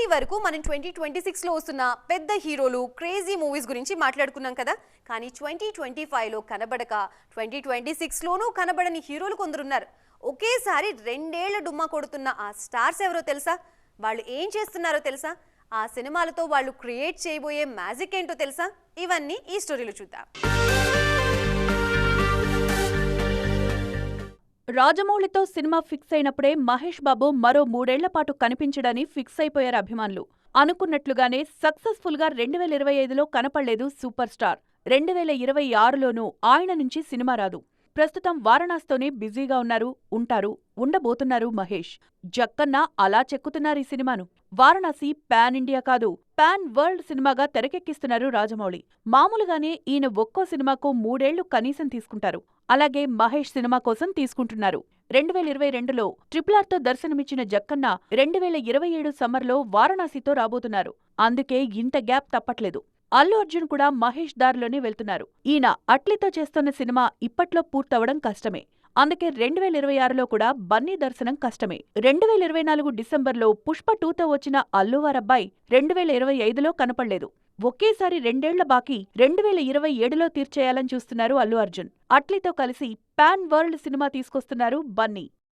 ఇప్పటి వరకు మనం ట్వంటీ ట్వంటీ సిక్స్లో వస్తున్న పెద్ద హీరోలు క్రేజీ మూవీస్ గురించి మాట్లాడుకున్నాం కదా. కానీ ట్వంటీ ట్వంటీ ఫైవ్లో కనబడక ట్వంటీ ట్వంటీ సిక్స్లోనూ కనబడని హీరోలు కొందరున్నారు ఒకేసారి రెండేళ్ళ డుమ్మా కొడుతున్న ఆ స్టార్స్ ఎవరో తెలుసా? వాళ్ళు ఏం చేస్తున్నారో తెలుసా? ఆ సినిమాలతో వాళ్ళు క్రియేట్ చేయబోయే మ్యాజిక్ ఏంటో తెలుసా? ఇవన్నీ ఈ స్టోరీలో చూద్దాం. రాజమౌళితో సినిమా ఫిక్స్ అయినప్పుడే మహేష్ బాబు మరో మూడేళ్ళ పాటు కనిపించడని ఫిక్స్ అయిపోయారు అభిమానులు. అనుకున్నట్లుగానే సక్సెస్ఫుల్గా రెండు వేల ఇరవై ఐదులో కనపడలేదు సూపర్ స్టార్. రెండు వేల ఇరవై ఆరులోనూ ఆయన నుంచి సినిమా రాదు. ప్రస్తుతం వారణాసితోనే బిజీగా ఉన్నారు ఉంటారు ఉండబోతున్నారు మహేష్. జక్కన్న అలా చెక్కుతున్నారు ఈ సినిమాను. వారణాసి పాన్ ఇండియా కాదు పాన్ వరల్డ్ సినిమాగా తెరకెక్కిస్తున్నారు రాజమౌళి. మామూలుగానే ఈయన ఒక్కో సినిమాకు మూడేళ్ళు కనీసం తీసుకుంటారు. అలాగే మహేష్ సినిమా కోసం తీసుకుంటున్నారు. రెండు వేల ఇరవై రెండులో ట్రిపులార్తో దర్శనమిచ్చిన జక్కన్న రెండు వేల ఇరవై ఏడు సమ్మర్లో వారణాసితో రాబోతున్నారు. అందుకే ఇంత గ్యాప్ తప్పట్లేదు. అల్లు అర్జున్ కూడా మహేష్ దారిలోనే వెళ్తున్నారు. ఈయన అట్లీతో చేస్తున్న సినిమా ఇప్పట్లో పూర్తవడం కష్టమే. అందుకే రెండు వేల ఇరవై ఆరులో కూడా బన్నీ దర్శనం కష్టమే. రెండు వేల ఇరవై నాలుగు డిసెంబర్లో పుష్ప టూతో వచ్చిన అల్లువారబ్బాయి రెండు వేల ఇరవై ఐదులో కనపడలేదు. ఒకేసారి రెండేళ్ళ బాకీ రెండు వేల ఇరవై ఏడులో తీర్చేయాలని చూస్తున్నారు అల్లు అర్జున్. అట్లీతో కలిసి పాన్ వరల్డ్ సినిమా తీసుకొస్తున్నారు బన్నీ.